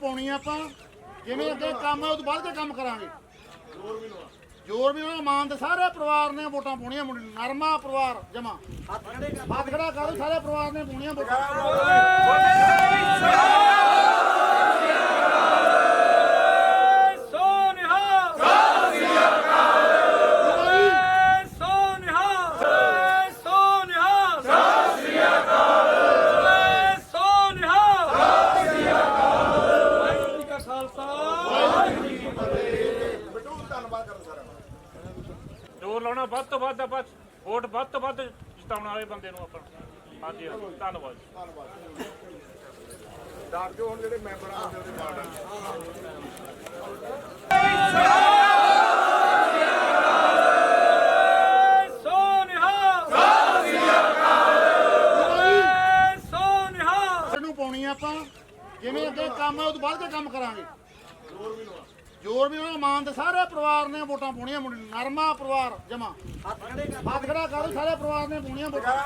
ਪਾਉਣੀ ਆ ਆਪਾਂ। ਜਿਵੇਂ ਅੱਗੇ ਕੰਮ ਆ, ਉਹ ਤੋਂ ਬਾਅਦ ਕੇ ਕੰਮ ਕਰਾਂਗੇ। ਜੋਰ ਵੀ ਉਹਨਾਂ ਮਾਨ ਦੇ ਸਾਰੇ ਪਰਿਵਾਰ ਨੇ ਵੋਟਾਂ ਪਾਉਣੀਆਂ ਮੁੰਡੇ ਨੂੰ। ਨਰਮਾ ਪਰਿਵਾਰ, ਜਮਾ। ਹੱਥ ਖੜਾ ਕਰੋ, ਸਾਰੇ ਪਰਿਵਾਰ ਨੇ ਪਾਉਣੀਆਂ ਵੋਟਾਂ। ਜੋਰ ਲਾਉਣਾ ਵੱਧ ਤੋਂ ਵੱਧ ਆਪਾਂ ਵੋਟ ਵੱਧ ਤੋਂ ਵੱਧ ਜਿਤਾਉਣ ਵਾਲੇ ਬੰਦੇ ਨੂੰ ਆਪਾਂ। ਹਾਂਜੀ ਹਾਂਜੀ ਧੰਨਵਾਦ ਜੀ। ਦੱਸ ਦਿਓ ਹੁਣ ਜਿਹੜੇ ਮੈਂਬਰ ਆਉਂਦੇ ਉਹਦੇ ਵਾਰਡ ਨੂੰ ਪਾਉਣੀ ਆ ਆਪਾਂ ਜਿਵੇਂ ਅੱਗੇ ਕੰਮ ਆ ਉਹ ਤੋਂ ਬਾਅਦ ਕੇ ਕੰਮ ਕਰਾਂਗੇ। ਜੋਰ ਵੀ ਉਹਨਾਂ ਮਾਨ ਦੇ ਸਾਰੇ ਪਰਿਵਾਰ ਨੇ ਵੋਟਾਂ ਪਾਉਣੀਆਂ ਮੁੰਡੇ ਨੂੰ। ਨਰਮਾ ਪਰਿਵਾਰ ਜਮਾ ਹੱਥ ਖੜਾ ਕਰੋ ਸਾਰੇ ਪਰਿਵਾਰ ਨੇ ਪਾਉਣੀਆਂ ਵੋਟਾਂ